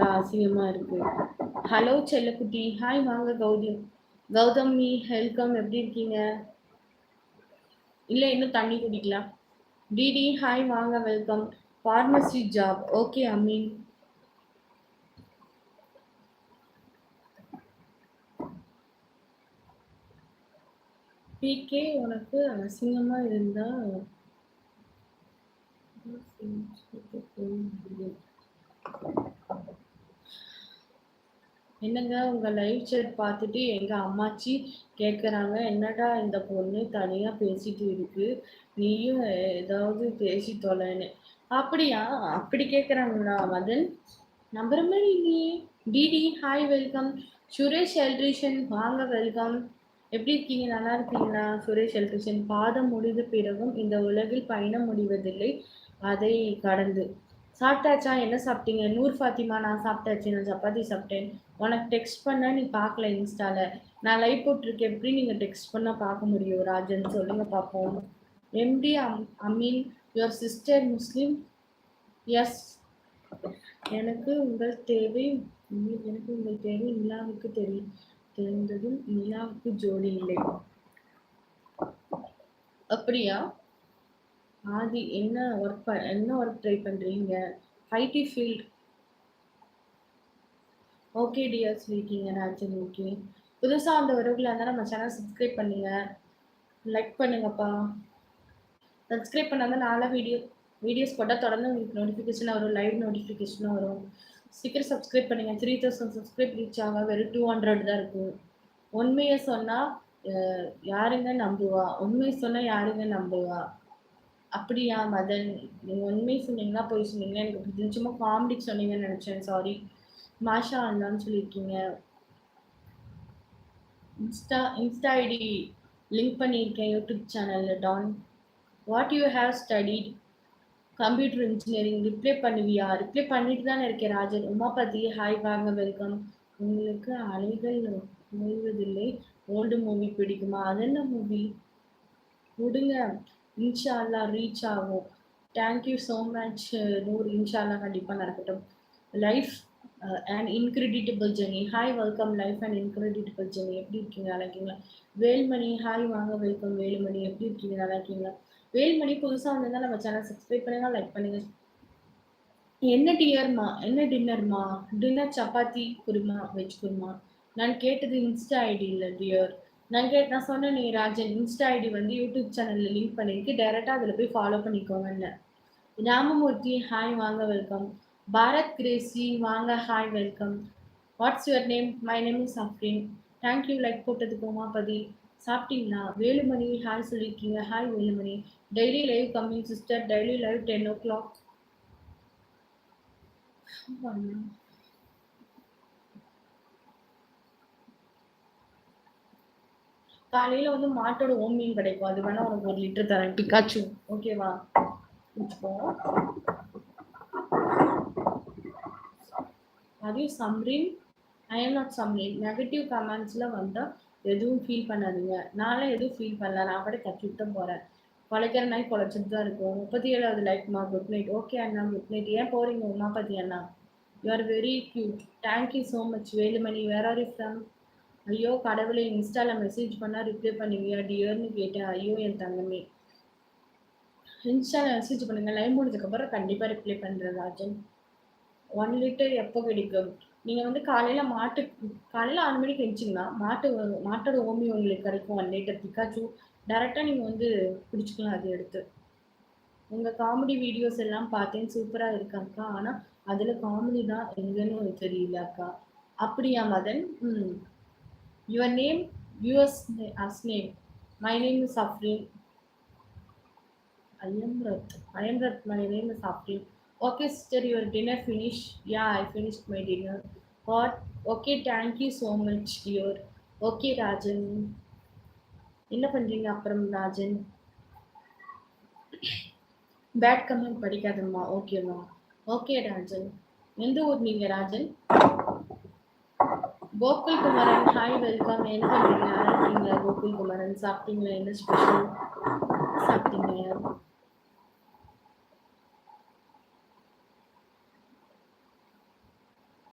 அசிங்கமா இருக்கு. ஹலோ செல்லக்குட்டி. ஹாய் வாங்க கௌதம். கௌதமி வெல்கம் எப்படி இருக்கீங்க? இல்லை இன்னும் தண்ணி குடிக்கலாம் டிடி ஹாய் வாங்க welcome pharmacy job okay Ameen. P K உனக்கு அசிங்கமா இருந்தா என்னங்க உங்க லைவ் சேட் பார்த்துட்டு எங்க அம்மாச்சி கேட்குறாங்க என்னடா இந்த பொண்ணு தனியா பேசிட்டு இருக்கு? நீயும் ஏதாவது பேசி தொலைன்னு. அப்படியா? அப்படி கேட்குறாங்களா மதன்? நம்புற மாதிரி இல்லையே. D D hi welcome Suresh electrician வாங்க வெல்கம் எப்படி இருக்கீங்க? நல்லா இருக்கீங்களா? சுரேஷ் எலக்ட்ரிஷியன் பாதம் முடிந்த பிறகும் இந்த உலகில் பயணம் முடிவதில்லை. அதை கடந்து. சாப்பிட்டாச்சா? என்ன சாப்பிட்டீங்க? நூர் ஃபாத்திமா நான் சாப்பிட்டாச்சு. நான் சப்பாத்தி சாப்பிட்டேன். உனக்கு டெக்ஸ்ட் பண்ணால் நீ பார்க்கல இன்ஸ்டாவில் நான் லைவ் போட்டிருக்கேன். எப்படி நீங்கள் டெக்ஸ்ட் பண்ணால் பார்க்க முடியும்? ராஜன் சொல்லுங்க பார்ப்போம். M D um Ameen your sister Muslim yes எனக்கு உங்கள் தேவை எனக்கு உங்கள் தேவை நிலாவுக்கு தெரியும் தெரிந்ததும் நிலாவுக்கு ஜோடி இல்லை. அப்படியா? ஆதி என்ன ஒர்க் ப என்ன ஒர்க் ட்ரை பண்ணுறீங்க I D field okay dear சொல்லியிருக்கீங்க சரி ஓகே புதுசாக அந்த உறவுகளை இருந்தால் நம்ம சேனல் சப்ஸ்கிரைப் பண்ணுங்க. லைக் பண்ணுங்கப்பா. சப்ஸ்கிரைப் பண்ணால் நாளை வீடியோ வீடியோஸ் போட்டால் தொடர்ந்து உங்களுக்கு நோட்டிஃபிகேஷன் வரும் லைவ் நோட்டிஃபிகேஷனும் வரும். சீக்கிரம் சப்ஸ்கிரைப் பண்ணுங்கள் த்ரீ தௌசண்ட் சப்ஸ்கிரைப் ரீச் ஆக வெறும் டூ ஹண்ட்ரட் தான் இருக்கும். உண்மையை சொன்னால் யாருங்க நம்புவா? உண்மையை சொன்னால் யாருங்க நம்புவா? அப்படியா மதன்? நீங்கள் உண்மை சொன்னீங்கன்னா போய் சொன்னீங்கன்னா எனக்கு புரிஞ்சு சும்மா காமெடிக்கு சொன்னீங்கன்னு நினச்சேன் சாரி மாஷா அண்ணான்னு சொல்லியிருக்கீங்க. Insta Insta I D link பண்ணியிருக்கேன் யூடியூப் சேனலில் done. What you have studied computer engineering reply பண்ணுவியா? ரிப்ளை பண்ணிட்டு தானே இருக்கேன் ராஜன். உமாபதி ஹாய் வாங்க வெல்கம் உங்களுக்கு அலைகள் ஓய்வதில்லை ஓல்டு மூவி பிடிக்குமா? அது என்ன மூவி விடுங்க. இன்ஷால்லா ரீச் ஆகும். தேங்க்யூ ஸோ மச் நூறு. இன்ஷால்லா கண்டிப்பாக நடக்கட்டும். Life and incredible journey hi welcome life and incredible journey எப்படி இருக்கீங்க? நல்லா இருக்கீங்களா? வேல்மணி ஹாய் வாங்க வெல்கம் வேலுமணி. எப்படி இருக்கீங்க? நல்லா இருக்கீங்களா? வேல்மணி புதுசாக வந்திருந்தால் நம்ம சேனல் சப்ஸ்கிரைப் பண்ணுங்க லைக் பண்ணுங்க. என்ன டியர்மா என்ன டின்னர்மா டின்னர் சப்பாத்தி குருமா வெஜ் குருமா? நான் கேட்டது இன்ஸ்டா ஐடி இல்லை டியர் நான் கே நான் சொன்னேன் நீ ராஜன் இன்ஸ்டா ஐடி வந்து யூடியூப் சேனலில் லிங்க் பண்ணியிருக்கு டேரெக்டாக அதில் போய் ஃபாலோ பண்ணிக்கோங்க ராமமூர்த்தி ஹாய் வாங்க வெல்கம் பாரத் கிரேசி வாங்க hi welcome what's your name my name is Afrin thank you like போட்டதுக்கு உமாபதி சாப்பிட்டீங்களா? வேலுமணி ஹாய் சொல்லியிருக்கீங்க. Hi Velumani. Daily live coming sister daily live ten o'clock காலையில வந்து மாட்டோட ஓமியம் கிடைக்கும். அது வேணா உனக்கு ஒரு லிட்டர் தரேன். பிக்காச்சு. ஓகேவா? வச்சுக்கோ. அதே Samrin I am not Samrin. Negative கமெண்ட்ஸில் வந்தால் எதுவும் ஃபீல் பண்ணாதீங்க. நானும் எதுவும் ஃபீல் பண்ணல. நான் கூட கற்றுட்டு தான் போகிறேன் குலைக்கிற நாய் குலைச்சிட்டு தான் இருக்கும். முப்பத்தி ஏழாவது லைக்மா குட் நைட் ஓகே அண்ணா குட் நைட் ஏன் போகிறீங்க உமாபதி அண்ணா. You are very cute thank you so much Velumani where are from ஐயோ கடவுளை இன்ஸ்டாவில் மெசேஜ் பண்ணால் ரிப்ளை பண்ணுவியா? டியர்னு கேட்டேன். ஐயோ என் தங்கமே. இன்ஸ்டாவில் மெசேஜ் பண்ணுங்கள் லைன் முடிஞ்சதுக்கப்புறம் கண்டிப்பாக ரிப்ளை பண்ணுறேன் ராஜன். ஒன் லிட்டர் எப்போ கிடைக்கும்? நீங்கள் வந்து காலையில் மாட்டு காலையில் ஆறு மணிக்கு எழுச்சிங்கன்னா மாட்டு மாட்டோட ஓமி உங்களுக்கு கிடைக்கும் ஒன் லிட்டர் பிக்காச்சு. டேரெக்டாக நீங்கள் வந்து பிடிச்சிக்கலாம் அதை எடுத்து. உங்கள் காமெடி வீடியோஸ் எல்லாம் பார்த்தேன் சூப்பராக இருக்கு ஆனால் அதில் காமெடி தான் எங்கன்னு தெரியல அக்கா. அப்படியா Madan? Hmm. Your name yours as name my name is Afreen Rath I'm Rath my name Afrin. Okay sister your dinner finish yeah I finish my dinner had okay thank you so much dear. Okay Rajan என்ன பண்ணுறீங்க அப்புறம் Rajan bad comment படிக்காதம்மா. ஓகேம்மா okay Rajan எந்த ஊர் நீங்கள் Rajan Gokul Kumaran. Hi welcome என்ன பண்ணுறீங்க நல்லா இருக்கீங்களா கோகுல் குமரன்? சாப்பிட்டீங்களா? என்ன ஸ்பெஷல் சாப்பிட்டீங்க